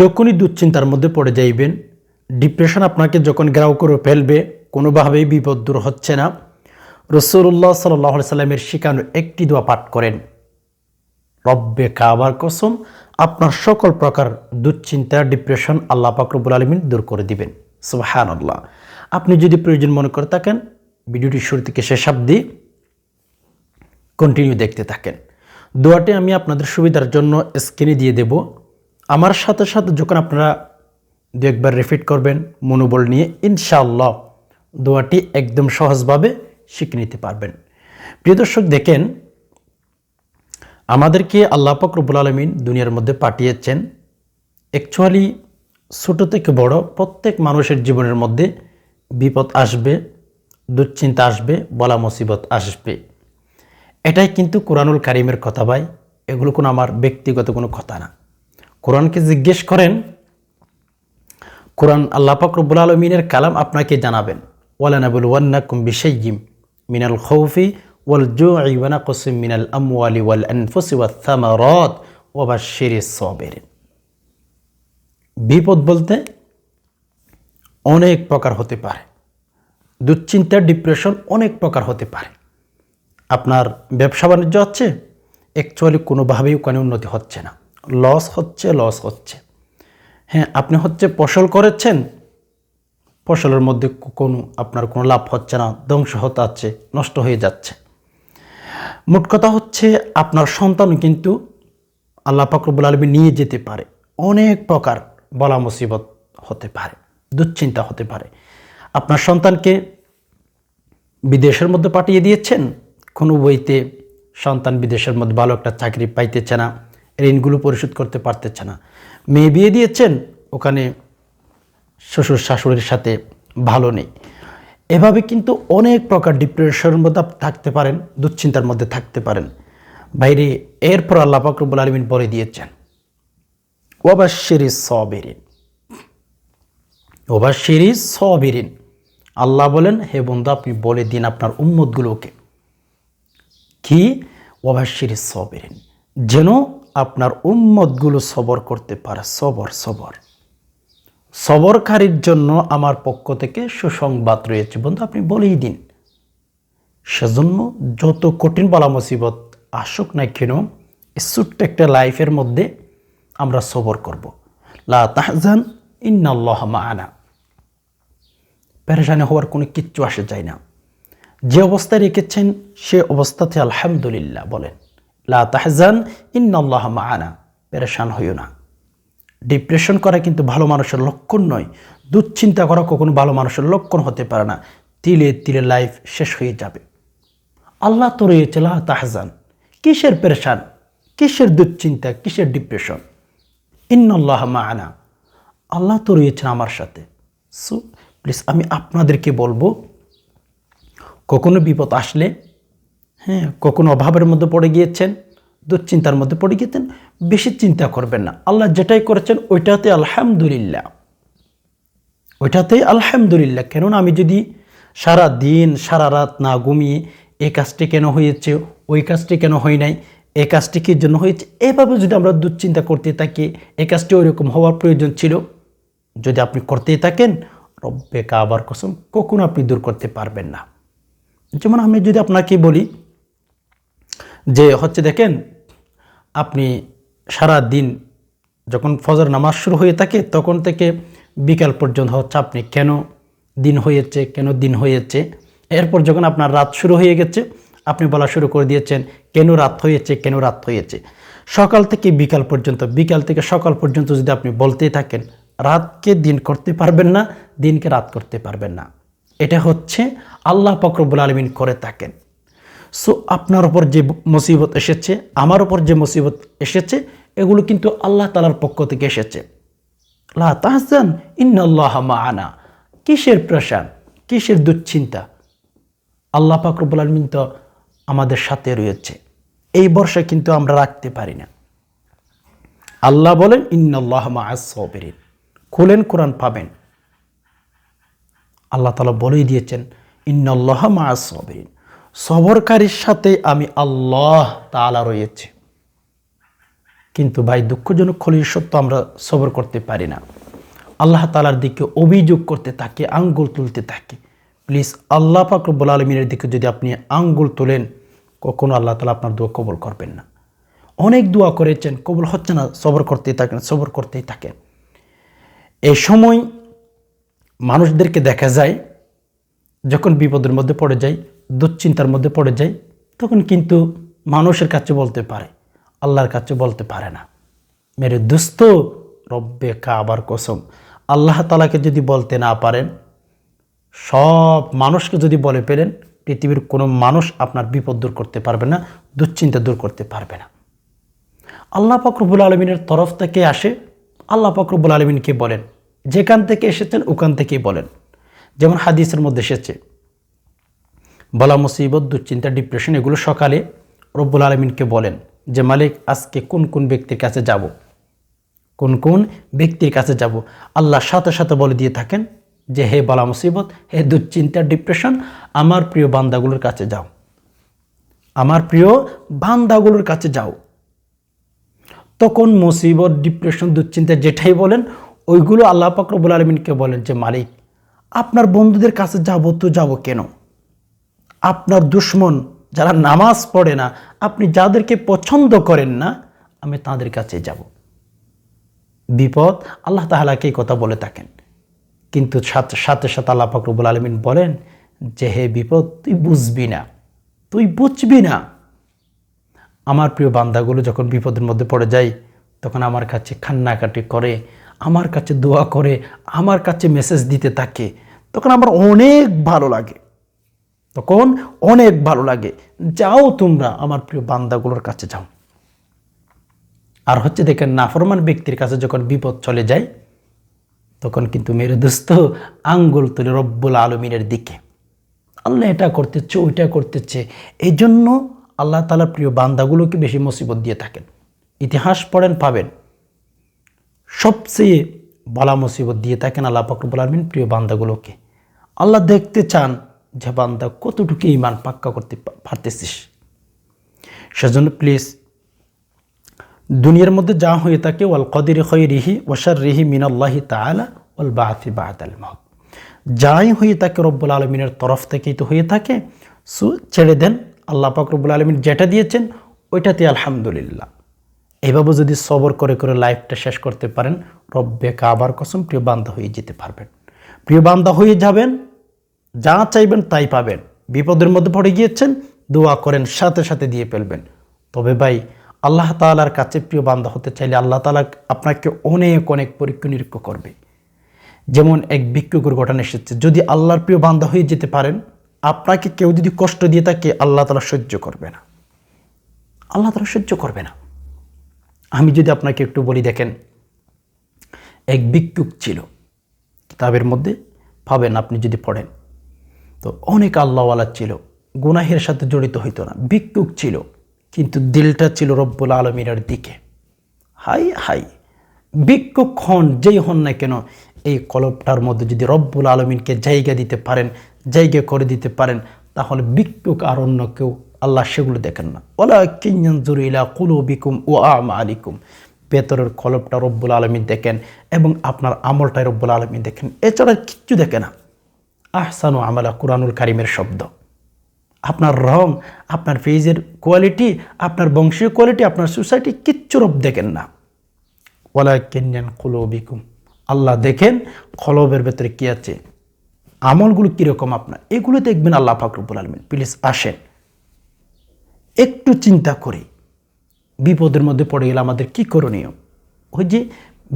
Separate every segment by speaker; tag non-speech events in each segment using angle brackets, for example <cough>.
Speaker 1: যখনই দুশ্চিন্তার মধ্যে পড়ে যাইবেন ডিপ্রেশন আপনাকে যখন গ্রাও করে ফেলবে, কোনোভাবেই বিপদ দূর হচ্ছে না। রসুল্লাহ সাল্লাহ সাল্লামের শিখানো একটি দোয়া পাঠ করেন, রব্বে কাবার কসম, আপনার সকল প্রকার দুশ্চিন্তা ডিপ্রেশন আল্লাহ পাকরবুল আলমিন দূর করে দিবেন। সুবাহান আল্লাহ আপনি যদি প্রয়োজন মনে করে থাকেন, ভিডিওটি শুরু থেকে শেষ অব্দি কন্টিনিউ দেখতে থাকেন। দোয়াটি আমি আপনাদের সুবিধার জন্য স্ক্রিনে দিয়ে দেব। আমার সাথে সাথে যখন আপনারা দু একবার রিপিট করবেন মনোবল নিয়ে, ইনশাআল্লাহ দোয়াটি একদম সহজভাবে শিখে নিতে পারবেন। প্রিয় দর্শক, দেখেন, আমাদেরকে আল্লাহ রব্বুল আলমিন দুনিয়ার মধ্যে পাঠিয়েছেন। অ্যাকচুয়ালি ছোটো থেকে বড় প্রত্যেক মানুষের জীবনের মধ্যে বিপদ আসবে, দুশ্চিন্তা আসবে, বলা মুসিবত আসবে। এটাই কিন্তু কোরআনুল কারিমের কথা ভাই, এগুলো কোনো আমার ব্যক্তিগত কোনো কথা না। কোরআনকে জিজ্ঞেস করেন, কোরআন আল্লাহ রব্বুল আলমিনের কালাম আপনাকে জানাবেন। ওয়ালানাবুল ওয়ান্নাকুম বিশাইয়িম মিনাল খৌফি ওয়াল জুই ওয়ানাকুসিম মিনাল আমওয়ালি ওয়াল আনফুসি ওয়াত থামারাত ওয়া বাশশিরিস সাবিরিন। বিপদ বলতে অনেক প্রকার হতে পারে। দুশ্চিন্তা, ডিপ্রেশন অনেক প্রকার হতে পারে। আপনার ব্যবসা বাণিজ্য হচ্ছে অ্যাকচুয়ালি কোনোভাবেই ওখানে উন্নতি হচ্ছে না। লস হচ্ছে লস হচ্ছে। হ্যাঁ আপনি হচ্ছে ফসল করেছেন, ফসলের মধ্যে কোনো, আপনার কোনো লাভ হচ্ছে না ধ্বংস হতে নষ্ট হয়ে যাচ্ছে। মোট কথা হচ্ছে, আপনার সন্তান কিন্তু আল্লাহ পাকরবুল আলমী নিয়ে যেতে পারে। অনেক প্রকার বলা মুসিবত হতে পারে, দুশ্চিন্তা হতে পারে। আপনার সন্তানকে বিদেশের মধ্যে পাঠিয়ে দিয়েছেন, কোনো বইতে সন্তান বিদেশের মধ্যে ভালো একটা চাকরি পাইতেছে না। ঋণগুলো পরিশোধ করতে পারতেছে না। মেয়ে বিয়ে দিয়েছেন, ওখানে শ্বশুর শাশুড়ির সাথে ভালো নেই। এভাবে কিন্তু অনেক প্রকার ডিপ্রেশনের মধ্যে থাকতে পারেন, দুশ্চিন্তার মধ্যে থাকতে পারেন। বাইরে এরপর আল্লাহ ফাকরুবুল আলমিন বলে দিয়েছেন ওবাশিরি সবেরিন। ওবাশিরি সবেরিন। আল্লাহ বলেন, হে বন্ধু, আপনি বলে দিন আপনার উম্মতগুলোকে। কি? ওবাশিরি সবেরিন। যেন আপনার উম্মতগুলো সবর করতে পারে। সবর সবর। সবরকারীর জন্য আমার পক্ষ থেকে সুসংবাদ রয়েছে। বন্ধু, আপনি বলেই দিন। সেজন্য যত কঠিন বলা মুসিবত আসুক না কেন ছোট্ট একটা লাইফের মধ্যে আমরা সবর করব। লা তাহজান, ইন্নাল্লাহ মানা। পেরেশানি হওয়ার কোনো কিচ্ছু আসে যায় না। যে অবস্থায় রেখেছেন সে অবস্থাতে আলহামদুলিল্লাহ বলেন। লা তাহজান, ইন্নাল্লাহ মানা পেরেশান হইও না। ডিপ্রেশন করা কিন্তু ভালো মানুষের লক্ষণ নয়। দুশ্চিন্তা করা কখনো ভালো মানুষের লক্ষণ হতে পারে না। তিলে তিলে লাইফ শেষ হয়ে যাবে। আল্লাহ তো রয়েছে লা তাহজান। কিসের পেরেশান? কিসের দুশ্চিন্তা? কিসের ডিপ্রেশন ইন্নআল্লাহ মানা আল্লাহ তো রয়েছেন আমার সাথে। সো প্লিজ আমি আপনাদেরকে বলব, কখনো বিপদ আসলে হ্যাঁ কখনো অভাবের মধ্যে পড়ে গিয়েছেন, দুশ্চিন্তার মধ্যে পড়ে গিয়েছেন, বেশি চিন্তা করবেন না। আল্লাহ যেটাই করেছেন, ওইটাতে আলহামদুলিল্লাহ। ওইটাতেই আলহামদুলিল্লাহ। কেননা আমি যদি সারা দিন, সারা রাত না ঘুমিয়ে এই কাজটি কেন হয়েছে, ওই কাজটি কেন হয় নাই এই কাজটি কী জন্য হয়েছে, এভাবে যদি আমরা দুশ্চিন্তা করতে থাকি এই কাজটি ওইরকম হওয়ার প্রয়োজন ছিল। যদি আপনি করতেই থাকেন, রব্বে কাবার কসম, কখনো আপনি দূর করতে পারবেন না। যেমন আমি যদি আপনাকে বলি যে হচ্ছে দেখেন, আপনি সারা দিন যখন ফজর নামাজ শুরু হয়ে থাকে, তখন থেকে বিকাল পর্যন্ত হচ্ছে আপনি কেন দিন হয়েছে, কেন দিন হয়েছে? এরপর যখন আপনার রাত শুরু হয়ে গেছে, আপনি বলা শুরু করে দিয়েছেন, কেন রাত হয়েছে, কেন রাত হয়েছে? সকাল থেকে বিকাল পর্যন্ত, বিকাল থেকে সকাল পর্যন্ত যদি আপনি বলতেই থাকেন, রাতকে দিন করতে পারবেন না, দিনকে রাত করতে পারবেন না। এটা হচ্ছে আল্লাহ ফকরবুল আলমিন করে থাকেন। সো আপনার ওপর যে মুসিবত এসেছে, আমার ওপর যে মুসিবত এসেছে, এগুলো কিন্তু আল্লাহ তালার পক্ষ থেকে এসেছে। লা তাহসান ইন্নাল্লাহ আনা কিসের প্রেশান কিসের দুশ্চিন্তা? আল্লাহ ফাকরবুল আলমিন তো আমাদের সাথে রয়েছে। এই বর্ষা কিন্তু আমরা রাখতে পারি না। আল্লাহ বলেন, ইন্নাল্লাহ মাসবিরিন খুলেন, কোরআন পাবেন। আল্লাহ তালা বলেই দিয়েছেন, ইন্নাল্লাহ মাসবিরিন সবরকারীর সাথে আমি আল্লাহ তালা রয়েছে। কিন্তু ভাই, দুঃখজনক খলির সত্য আমরা সবর করতে পারি না। আল্লাহ তালার দিকে অভিযোগ করতে থাকে, আঙ্গুল তুলতে থাকে। প্লিজ, আল্লাহ পাকরবুল আলমিনের দিকে যদি আপনি আঙ্গুল তোলেন, কখনো আল্লাহ তালা আপনার দোয়া কবল করবেন না। অনেক দোয়া করেছেন, কবল হচ্ছে না, সবর করতেই থাকেন, সবর করতেই থাকেন। এই সময় মানুষদেরকে দেখা যায়, যখন বিপদের মধ্যে পড়ে যায় দুশ্চিন্তার মধ্যে পড়ে যায়, তখন কিন্তু মানুষের কাছে বলতে পারে, আল্লাহর কাছে বলতে পারে না। মেরে দুস্থ, রব্বে কাবার কসম। আল্লাহ তালাকে যদি বলতে না পারেন, সব মানুষকে যদি বলে পেলেন পৃথিবীর কোনো মানুষ আপনার বিপদ দূর করতে পারবে না, দুশ্চিন্তা দূর করতে পারবে না। আল্লাহ ফকরবুল আলমিনের তরফ থেকে আসে, আল্লাহ ফকরবুল আলমিনকে বলেন? যেখান থেকে এসেছেন, ওখান থেকেই বলেন। যেমন হাদিসের মধ্যে এসেছে বলা মুসিবত, দুশ্চিন্তা ডিপ্রেশন এগুলো সকালে রব্বুল আলমিনকে বলেন যে, মালিক, আজকে কোন কোন ব্যক্তির কাছে যাব? কোন কোন ব্যক্তির কাছে যাব? আল্লাহ সাথে সাথে বলে দিয়ে থাকেন যে, হে বলা মুসিবত, হে দুশ্চিন্তা ডিপ্রেশন আমার প্রিয় বান্দাগুলোর কাছে যাও। আমার প্রিয় বান্দাগুলোর কাছে যাও। তখন মুসিবত ডিপ্রেশন দুশ্চিন্তা যেটাই বলেন, ওইগুলো আল্লাহ পাকরবুল আলমিনকে বলেন যে, মালিক, আপনার বন্ধুদের কাছে যাব তো যাব কেন? আপনার দুশ্মন যারা নামাজ পড়ে না, আপনি যাদেরকে পছন্দ করেন না, আমি তাদের কাছে যাব। বিপদ, আল্লাহ তাহলাকে এই কথা বলে থাকেন। কিন্তু সাথে সাথে সাথে আল্লাহ ফকরবুল আলমিন বলেন যে, হে বিপদ, তুই বুঝবি না। তুই বুঝবি না। আমার প্রিয় বান্দাগুলো যখন বিপদের মধ্যে পড়ে যায়, তখন আমার কাছে খান্নাকাটি করে, আমার কাছে দোয়া করে, আমার কাছে মেসেজ দিতে থাকে, তখন আমার অনেক ভালো লাগে। তখন অনেক ভালো লাগে। যাও তোমরা আমার প্রিয় বান্দাগুলোর কাছে যাও। আর হচ্ছে দেখেন, নাফরমান ব্যক্তির কাছে যখন বিপদ চলে যায়, তখন কিন্তু মেরে দোস্ত, আঙ্গুল তুলে রব্বুল আলমিনের দিকে। আল্লাহ এটা করতেছে, ওইটা করতেছে। এই জন্য আল্লাহ তালার প্রিয় বান্দাগুলোকে বেশি মুসিবত দিয়ে থাকেন। ইতিহাস পড়েন, পাবেন। সবচেয়ে বলা মুসিবত দিয়ে থাকেন আল্লাহ ফকরবুল আলমিন প্রিয় বান্দাগুলোকে। আল্লাহ দেখতে চান যে বান্দা কতটুকু ইমান পাক্কা করতে পারতেছিস? সেজন্য প্লিজ দুনিয়ার মধ্যে যা হয়ে থাকে, ওয়াল কদির খৈ রিহি ওয়াসার রিহি মিনাল্লাহি তালা ওয়াল বাহাতি বাহাত আল মত যাই হয়ে থাকে রব্বুল আলমিনের তরফ থেকেই তো হয়ে থাকে। সু, ছেড়ে দেন, আল্লাহ পাক রব্বুল আলমিন যেটা দিয়েছেন ওইটাতে আলহামদুলিল্লাহ। এভাবে যদি সবর করে করে লাইফটা শেষ করতে পারেন, রব্বে কাবার কসম প্রিয় বান্দা হয়ে যেতে পারবেন। প্রিয় বান্ধা হয়ে যাবেন যা চাইবেন তাই পাবেন। বিপদের মধ্যে পড়ে গিয়েছেন, দোয়া করেন, সাথে সাথে দিয়ে ফেলবেন। তবে ভাই, আল্লাহ তালার কাছে প্রিয় বান্দা হতে চাইলে আল্লাহ তালা আপনাকে অনেক অনেক পরীক্ষা নিরীক্ষা করবে। যেমন এক ভিক্ষুকের ঘটনা এসেছে, যদি আল্লাহর প্রিয় বান্দা হয়ে যেতে পারেন, আপনাকে কেউ যদি কষ্ট দিয়ে থাকে আল্লাহ তালা সহ্য করবে না। আল্লাহ তালা সহ্য করবে না। আমি যদি আপনাকে একটু বলি, দেখেন, এক ভিক্ষুক ছিল। কিতাবের মধ্যে পাবেন আপনি যদি পড়েন তো অনেক আল্লাহওয়ালা ছিল, গুনাহের সাথে জড়িত হইতো না, ভিক্ষুক ছিল, কিন্তু দিলটা ছিল রব্বুল আলমিনের দিকে। হাই হাই, ভিক্ষুক হন, যেই হন না কেন, এই কলপটার মধ্যে যদি রব্বুল আলমিনকে জায়গা দিতে পারেন, জায়গা করে দিতে পারেন, তাহলে ভিক্ষুক আর অন্য কেউ আল্লাহ সেগুলো দেখেন না। ওলা কিঞ্জুর ইলা কুলু বিকুম ও আম আলিকুম ভেতরের কলপটা রব্বুল আলমিন দেখেন এবং আপনার আমলটাই রব্বুল আলমিন দেখেন। এছাড়া কিচ্ছু দেখে না। আহসানু আমালা কুরআনুল কারিমের শব্দ। আপনার রং আপনার ফেজের কোয়ালিটি, আপনার বংশীয় কোয়ালিটি, আপনার সোসাইটি কিচ্ছু রব দেখেন না। ওলা কেন্যান কলবিকুম আল্লাহ দেখেন কলবের ভেতরে কী আছে, আমলগুলো কীরকম আপনার, এগুলো দেখবেন আল্লাহ ফাকরুবুল আলমিন। প্লিজ আসেন। একটু চিন্তা করি। বিপদের মধ্যে পড়ে গেলে আমাদের কি করণীয়? ওই যে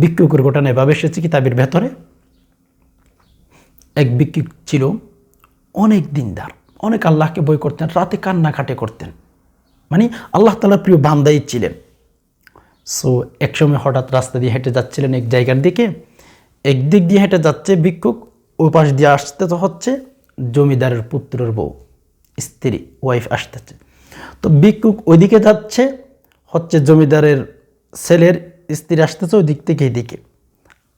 Speaker 1: ভিক্ষুকের ঘটনা এভাবে এসেছে কিতাবের ভেতরে। এক ভিক্ষুক ছিল অনেক দিনদার, অনেক আল্লাহকে বই করতেন, রাতে কান্নাকাটে করতেন। মানে আল্লাহ তালার প্রিয় বান্দাই ছিলেন। সো একসময় হঠাৎ রাস্তা দিয়ে হেঁটে যাচ্ছিলেন এক জায়গার দিকে। একদিক দিয়ে হেঁটে যাচ্ছে ভিক্ষুক, ওই পাশ দিয়ে আসতে তো হচ্ছে জমিদারের পুত্রের বউ, স্ত্রী ওয়াইফ আসতেছে। তো ভিক্ষুক ওইদিকে যাচ্ছে, হচ্ছে জমিদারের ছেলের স্ত্রী আসতেছে ওই দিক থেকে এদিকে।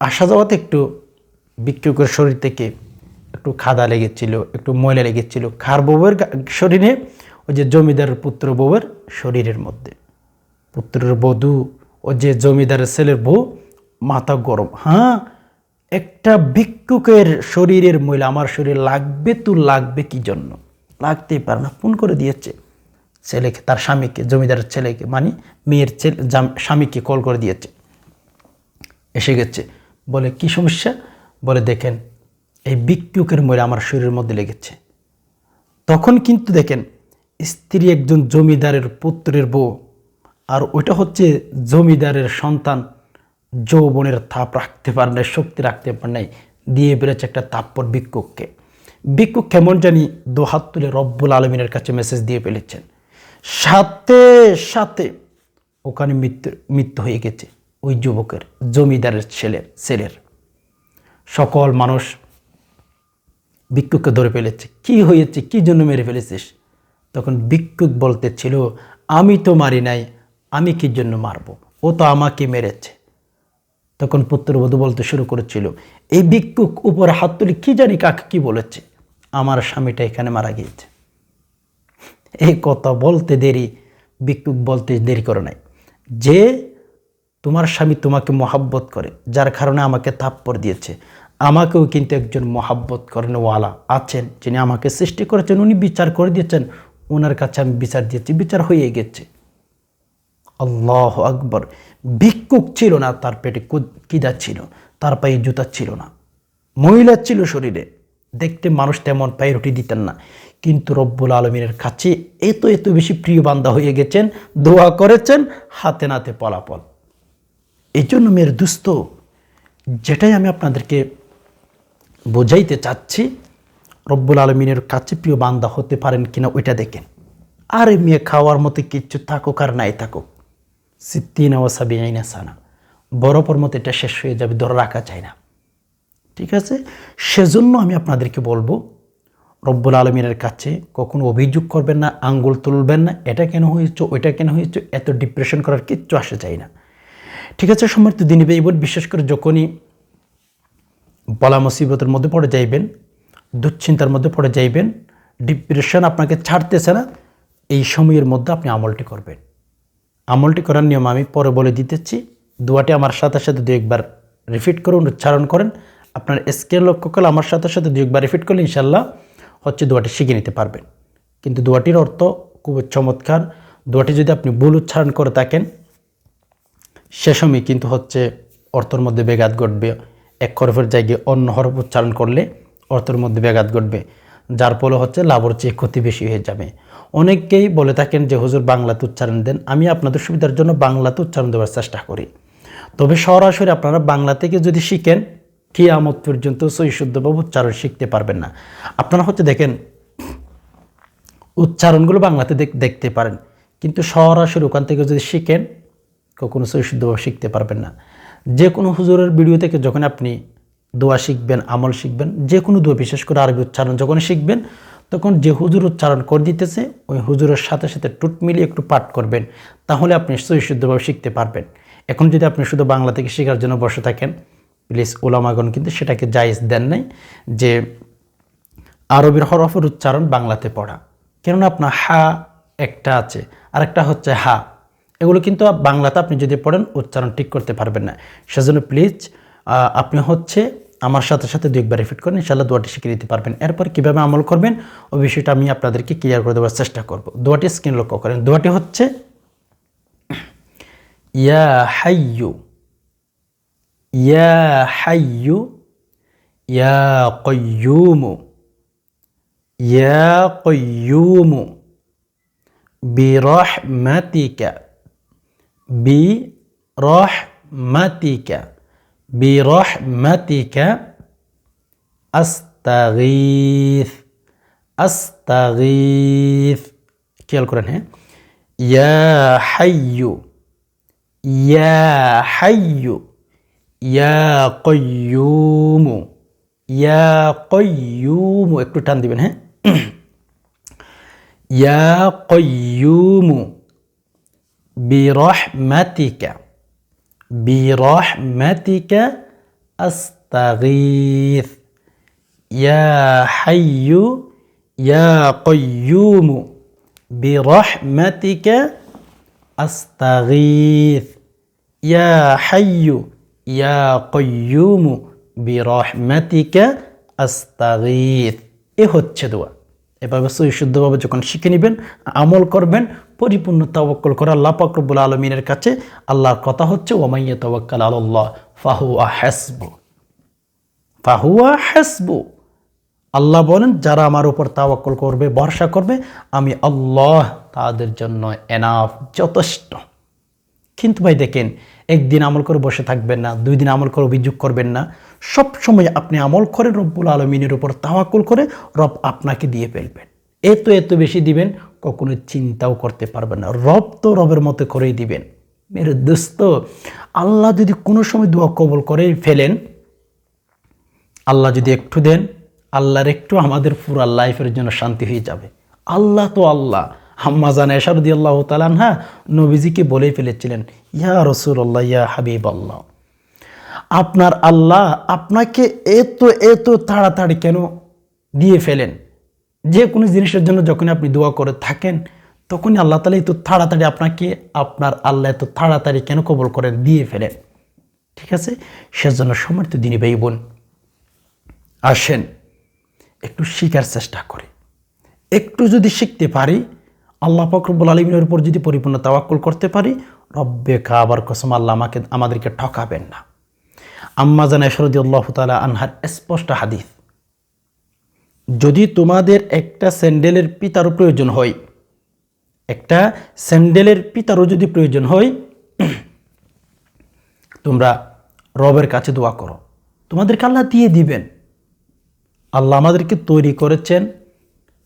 Speaker 1: আসা যাওয়াতে একটু ভিক্ষুকের শরীর থেকে একটু খাদা লেগেছিল, একটু ময়লা লেগেছিল। খার বউয়ের শরীরে, ওই যে জমিদারের পুত্র বউয়ের শরীরের মধ্যে। পুত্রের বধূ, ও যে জমিদারের ছেলের বউ, মাথা গরম। হ্যাঁ একটা ভিক্ষুকের শরীরের ময়লা আমার শরীর লাগবে তো লাগবে কি জন্য? লাগতেই পারে না, ফোন করে দিয়েছে। ছেলেকে, তার স্বামীকে জমিদারের ছেলেকে মানে মেয়ের ছেলে স্বামীকে কল করে দিয়েছে। এসে গেছে। বলে, কি সমস্যা? বলে, দেখেন, এই ভিক্ষুকের মহিলা আমার শরীরের মধ্যে লেগেছে। তখন কিন্তু দেখেন, স্ত্রী একজন জমিদারের পুত্রের বউ, আর ওইটা হচ্ছে জমিদারের সন্তান যৌবনের তাপ রাখতে পারে নাই, শক্তি রাখতে পারে নাই, দিয়ে বেড়েছে একটা তাপ্পর ভিক্ষুককে ভিক্ষুক কেমন জানি দোহাত তুলে রব্বুল আলমিনের কাছে মেসেজ দিয়ে ফেলেছেন। সাথে সাথে ওখানে মৃত্যু মৃত্যু হয়ে গেছে ওই যুবকের, জমিদারের ছেলের ছেলের। সকল মানুষ ভিক্ষুককে ধরে ফেলেছে। কি হয়েছে? কি জন্য মেরে ফেলেছিস? তখন ভিক্ষুক বলতে ছিল, আমি তো মারি নাই, আমি কি জন্য মারব? ও তো আমাকে মেরেছে। তখন পুত্রবধূ বলতে শুরু করেছিল, এই ভিক্ষুক উপরে হাত তুলে কি জানি কাকে কি বলেছে? আমার স্বামীটা এখানে মারা গিয়েছে। এই কথা বলতে দেরি, ভিক্ষুক বলতে দেরি করে নাই। যে তোমার স্বামী তোমাকে মহাব্বত করে, যার কারণে আমাকে থাপ্পড় দিয়েছে। আমাকেও কিন্তু একজন মহাব্বত করেন ওয়ালা আছেন, যিনি আমাকে সৃষ্টি করেছেন, উনি বিচার করে দিয়েছেন। ওনার কাছে আমি বিচার দিয়েছি, বিচার হয়ে গেছে। আল্লাহ আকবর। ভিক্ষুক ছিল না, তার পেটে কুদ- কিদা ছিল, তার পায়ে জুতা ছিল না। মহিলা ছিল শরীরে। দেখতে মানুষ তেমন পায়ে রুটি দিতেন না। কিন্তু রব্বুল আলমিনের কাছে এত এত বেশি প্রিয় বান্দা হয়ে গেছেন, দোয়া করেছেন, হাতে নাতে পলাপল। এই জন্য মেয়ের দুস্থ, যেটাই আমি আপনাদেরকে বোঝাইতে চাচ্ছি, রব্বুল আলমিনের কাছে প্রিয় বান্দা হতে পারেন কিনা ওইটা দেখেন। আরে মেয়ে খাওয়ার মতো কিচ্ছু থাকুক আর নাই থাকুক। সিদ্দিনা ও সাবিআইনা সানা, বরফের মতো এটা শেষ হয়ে যাবে, ধরে রাখা যায় না। ঠিক আছে? সেজন্য আমি আপনাদেরকে বলব, রব্বুল আলমিনের কাছে কখনো অভিযোগ করবেন না, আঙ্গুল তুলবেন না, এটা কেন হয়েছে, ওইটা কেন হয়েছে, এত ডিপ্রেশন করার কিচ্ছু আসে যায় না। ঠিক আছে সমর্থ দিনী এই বোধ বিশেষ করে যখনই বলা মুসিবতের মধ্যে পড়ে যাইবেন, দুশ্চিন্তার মধ্যে পড়ে যাইবেন, ডিপ্রেশন আপনাকে ছাড়তেছে না, এই সময়ের মধ্যে আপনি আমলটি করবেন। আমলটি করার নিয়ম আমি পরে বলে দিতেছি। দোয়াটি আমার সাথে সাথে দু একবার রিপিট করুন উচ্চারণ করেন। আপনার স্কেল লক্ষ্য করলে আমার সাথে সাথে দু একবার রিপিট করলে ইনশাল্লাহ হচ্ছে দোয়াটি শিখে নিতে পারবেন। কিন্তু দোয়াটির অর্থ খুব চমৎকার। দোয়াটি যদি আপনি ভুল উচ্চারণ করে থাকেন সে সময় কিন্তু হচ্ছে অর্থর মধ্যে ব্যাঘাত ঘটবে। এক হরফের জায়গায় অন্য হরফ উচ্চারণ করলে অর্থের মধ্যে ব্যাঘাত ঘটবে, যার ফলে হচ্ছে লাভর চেয়ে ক্ষতি বেশি হয়ে যাবে। অনেকেই বলে থাকেন যে, হুজুর, বাংলাতে উচ্চারণ দেন। আমি আপনাদের সুবিধার জন্য বাংলাতে উচ্চারণ দেওয়ার চেষ্টা করি। তবে সরাসরি আপনারা বাংলা থেকে যদি শিখেন, কিয়ামত পর্যন্ত সই শুদ্ধভাবে উচ্চারণ শিখতে পারবেন না। আপনারা হচ্ছে দেখেন, উচ্চারণগুলো বাংলাতে দেখতে পারেন। কিন্তু সরাসরি ওখান থেকে যদি শিখেন কখনো সৈশুদ্ধভাবে শিখতে পারবেন না। যে কোনো হুজুরের ভিডিও থেকে যখন আপনি দোয়া শিখবেন, আমল শিখবেন যে কোনো দোয়া বিশেষ করে আরবি উচ্চারণ যখন শিখবেন, তখন যে হুজুর উচ্চারণ করে দিতেছে, ওই হুজুরের সাথে সাথে টুট মিলিয়ে একটু পাঠ করবেন, তাহলে আপনি সৈশুদ্ধভাবে শিখতে পারবেন। এখন যদি আপনি শুধু বাংলা থেকে শেখার জন্য বসে থাকেন, প্লিজ ওলামাগণ কিন্তু সেটাকে জায়েজ দেন নাই যে আরবির হরফের উচ্চারণ বাংলাতে পড়া। কেননা আপনার হা একটা আছে, আরেকটা হচ্ছে হা। এগুলো কিন্তু বাংলাতে আপনি যদি পড়েন উচ্চারণ ঠিক করতে পারবেন না সেজন্য প্লিজ আপনি হচ্ছে আমার সাথে সাথে দু একবার রিপিট করেন ইনশাল্লাহ দোয়াটি শিখে দিতে পারবেন এরপর কীভাবে আমল করবেন ওই বিষয়টা আমি আপনাদেরকে ক্লিয়ার করে দেওয়ার চেষ্টা করব দোয়াটি স্ক্রিন লক্ষ্য করেন দোয়াটি হচ্ছে ইয়া হাইয়ু ইয়া হাইয়ু ইয়া কয়্যুমু يا قيوم برحمتك bi rahmatika bi rahmatika astaghith. Astaghith. Ki alquran hai ya hayyu. Ya hayyu. Ya qayyum ya qayyum ekta tan ya qayyumu. <clears throat> برحمتك برحمتك أستغيث يا حي يا قيوم برحمتك أستغيث ইয়া হাইয়ু ইয়া কয়ুমু বিরহমাতিকা আস্তাগীথ এ হচ্ছে দোয়া এভাবে সহি শুদ্ধভাবে যখন শিখে নেবেন আমল করবেন পরিপূর্ণ তাওয়াক্কল করা আল্লাহ পাকরবুল আলমিনের কাছে। আল্লাহর কথা হচ্ছে ওমাইয়া তাওয়াক্কাল আল্লাহ ফাহুয়া হাসবু। ফাহুয়া হাসবু। আল্লাহ বলেন, যারা আমার উপর তাওয়াক্কল করবে, ভরসা করবে, আমি আল্লাহ তাদের জন্য এনাফ যথেষ্ট। কিন্তু ভাই দেখেন, একদিন আমল করে বসে থাকবেন না, দুই দিন আমল করে অভিযোগ করবেন না। সব সময় আপনি আমল করে রব্বুল আলমিনের উপর তাওয়াক্কুল করে রব আপনাকে দিয়ে ফেলবেন। এত এত বেশি দিবেন কখনো চিন্তাও করতে পারবেন না। রব তো রবের মতো করেই দিবেন। মেরে দোস্ত, আল্লাহ যদি কোনো সময় দোয়া কবল করেই ফেলেন, আল্লাহ যদি একটু দেন, আল্লাহর একটু আমাদের পুরা লাইফের জন্য শান্তি হয়ে যাবে। আল্লাহ তো আল্লাহ। হাম্মাজান এশারদি আল্লাহ তালান হ্যাঁ নবীজিকে বলেই ফেলেছিলেন, ইয়া রসুল আল্লাহ ইয়া হাবিব আল্লাহ আপনার আল্লাহ আপনাকে এত এত তাড়াতাড়ি কেন দিয়ে ফেলেন? যে কোনো জিনিসের জন্য যখন আপনি দোয়া করে থাকেন, তখনই আল্লাহ তালা এত তাড়াতাড়ি আপনাকে, আপনার আল্লাহ এত তাড়াতাড়ি কেন কবল করে দিয়ে ফেলেন? ঠিক আছে? সেজন্য সমর্থ দিনী ভাই বোন, আসেন, একটু শিখার চেষ্টা করে। একটু যদি শিখতে পারি, আল্লাহ ফকরবুল আলমিনের উপর যদি পরিপূর্ণ তাওয়াক্কুল করতে পারি, রব্বে কাবার কসম আল্লাহ আমাকে, আমাদেরকে ঠকাবেন না। আম্মা জানা শরদি আল্লাহ তালা আনহার স্পষ্ট হাদিস যদি তোমাদের একটা স্যান্ডেলের পিতারও প্রয়োজন হয়, একটা স্যান্ডেলের পিতারও যদি প্রয়োজন হয়, <clears throat> তোমরা রবের কাছে দোয়া করো। তোমাদেরকে আল্লাহ দিয়ে দিবেন। আল্লাহ আমাদেরকে তৈরি করেছেন,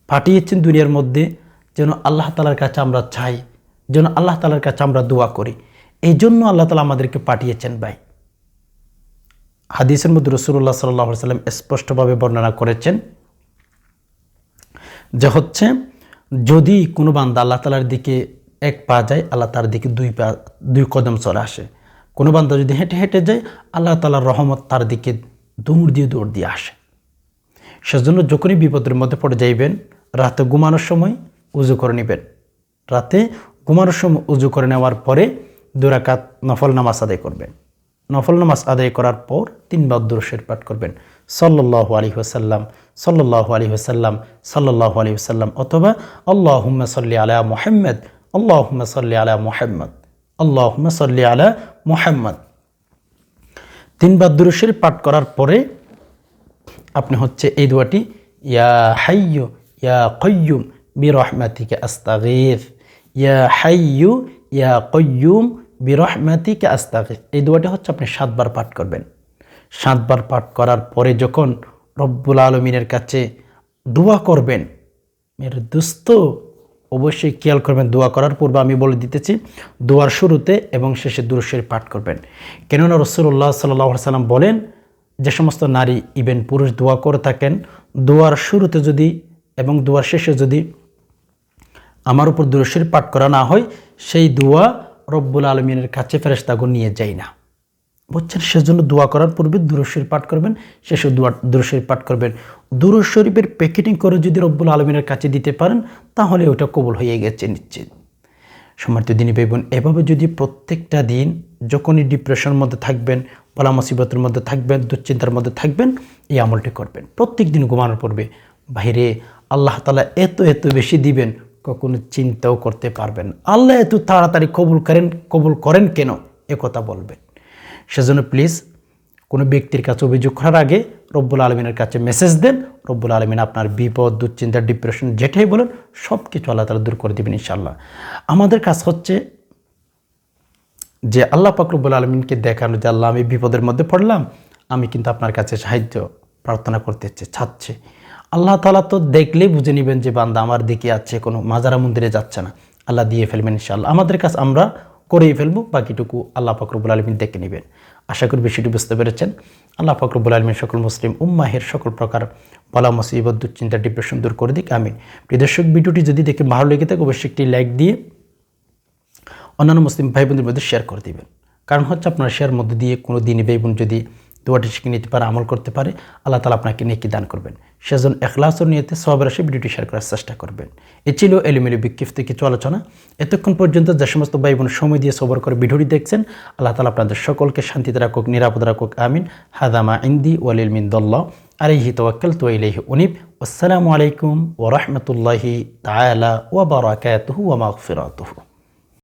Speaker 1: পাঠিয়েছেন দুনিয়ার মধ্যে, যেন আল্লাহ তালার কাছে আমরা চাই, যেন আল্লাহ তালার কাছে আমরা দোয়া করি। এই জন্য আল্লাহ তালা আমাদেরকে পাঠিয়েছেন ভাই। হাদিসের মধ্যে রসুল্লাহ সাল্লাহ সাল্লাম স্পষ্টভাবে বর্ণনা করেছেন যে হচ্ছে, যদি কোনো বান্দা আল্লাহ তালার দিকে এক পা যায়, আল্লাহ তার দিকে দুই পা, দুই কদম চলে আসে। কোনো বান্দা যদি হেঁটে হেঁটে যায়, আল্লাহ তালার রহমত তার দিকে দৌড় দিয়ে দৌড় দিয়ে আসে। সেজন্য যখনই বিপদের মধ্যে পড়ে যাইবেন, রাতে ঘুমানোর সময় উজু করে নেবেন। রাতে ঘুমানোর সময় উজু করে নেওয়ার পরে দুরাকাত নফল নামাজ আদায় করবেন। নফল নামাজ আদায় করার পর তিনবার দুরুশের পাঠ করবেন। সাল্লাহ আলী ওসাল্লাম সাল্লাহ আলী ওসাল্লাম সাল্লাহ আলী ওসাল্লাম অথবা আল্লাহ সাল্লি আলা মোহাম্মদ আল্লাহ সাল্লি আলা মোহাম্মদ আল্লাহ সাল্লি আলা মোহাম্মদ। তিনবার দুরুশের পাঠ করার পরে আপনি হচ্ছে এই দোয়াটি, ইয়া হাইয়ু ইয়া কয়্যুম বিরহমাতিকে আস্তাগিফ, ইয়া হাইয়ু ইয়া কয়্যুম বিরহমাতিকে আস্তাগিফ। এই দোয়াটি হচ্ছে আপনি সাতবার পাঠ করবেন। সাতবার পাঠ করার পরে যখন রব্বুল আলমিনের কাছে দোয়া করবেন মেরে দোস্ত অবশ্যই খেয়াল করবেন, দোয়া করার পূর্বে আমি বলে দিতেছি, দোয়ার শুরুতে এবং শেষে দুরুশের পাঠ করবেন। কেননা রসুল্লাহ সাল্লাহ সাল্লাম বলেন, যে সমস্ত নারী, ইভেন পুরুষ দোয়া করে থাকেন, দোয়ার শুরুতে যদি এবং দোয়ার শেষে যদি আমার উপর দুরুশের পাঠ করা না হয়, সেই দোয়া রব্বুল আলমিনের কাছে ফেরেস্তাগুন নিয়ে যায় না। বুঝছেন? সেজন্য দোয়া করার পূর্বে দুরুশের পাঠ করবেন, শেষে দোয়া দুরুশের পাঠ করবেন। শরীফের প্যাকেটিং করে যদি রব্বুল আলমিনের কাছে দিতে পারেন, তাহলে ওটা কবল হয়ে গেছে নিশ্চিত। সম্মানিত দিনী ভাই বোন এভাবে যদি প্রত্যেকটা দিন যখনই ডিপ্রেশনের মধ্যে থাকবেন, বলা মুসিবতের মধ্যে থাকবেন, দুশ্চিন্তার মধ্যে থাকবেন, এই আমলটি করবেন। প্রত্যেক দিন ঘুমানোর পূর্বে বাইরে আল্লাহ তালা এত এত বেশি দিবেন, কখনো চিন্তাও করতে পারবেন আল্লাহ এত তাড়াতাড়ি কবুল করেন কবুল করেন কেন? এ কথা বলবেন সেজন্য প্লিজ কোনো ব্যক্তির কাছে অভিযোগ করার আগে রব্বুল আলমিনের কাছে মেসেজ দেন। রব্বুল আলমিন আপনার বিপদ, দুশ্চিন্তা ডিপ্রেশন যেটাই বলেন সব কিছু আল্লাহ তালা দূর করে দেবেন ইনশাল্লাহ আমাদের কাজ হচ্ছে যে আল্লাহ পাকরবুল আলমিনকে দেখানো যে আল্লাহ আমি বিপদের মধ্যে পড়লাম, আমি কিন্তু আপনার কাছে সাহায্য, প্রার্থনা করতে চাচ্ছে আল্লাহ তালা তো দেখলেই বুঝে নেবেন যে বান্দা আমার দিকে আছে, কোনো মাজারা মন্দিরে যাচ্ছে না। আল্লাহ দিয়ে ফেলবেন ইনশাল্লাহ আমাদের কাছে আমরা করেই ফেলব, বাকিটুকু আল্লাহ ফকরবুল আলমিন দেখে নেবেন। আশা করি বিষয়টি বুঝতে পেরেছেন। আল্লাহ ফকরবুল আলমিন সকল মুসলিম উম্মাহের সকল প্রকার বলা মুসিবত, দুশ্চিন্তা ডিপ্রেশন দূর করে দিক, আমিন। প্রিয় দর্শক, ভিডিওটি যদি দেখে ভালো লেগে থাকে, অবশ্যই একটি লাইক দিয়ে অন্যান্য মুসলিম ভাই বোনদের মধ্যে শেয়ার করে দিবেন। কারণ হচ্ছে আপনার শেয়ার মধ্যে দিয়ে কোনো দিনই ভাই বোন যদি দোয়াটি শিখে নিতে পারে, আমল করতে পারে, আল্লাহ তালা আপনাকে নেকি দান করবেন। সেজন এখলাসর নিয়েতে সব রাশি ভিডিওটি শেয়ার করার চেষ্টা করবেন। এ ছিল এলিমেলি বিক্ষিপ্ত কিছু আলোচনা। এতক্ষণ পর্যন্ত যে সমস্ত ভাই বোন সময় দিয়ে সবর করে ভিডিওটি দেখছেন, আল্লাহ তালা আপনাদের সকলকে শান্তিতে রাখুক, নিরাপদ রাখুক, আমিন। হাদামা ইন্দি ওয়ালিল মিন্দল্লাহ। আলাইহি তওয়াক্কাল তু ইলাইহি উনিব। আসসালামু আলাইকুম ওয়া রাহমাতুল্লাহি তাআলা ওয়া বারাকাতুহু ওয়া মাগফিরাতুহু।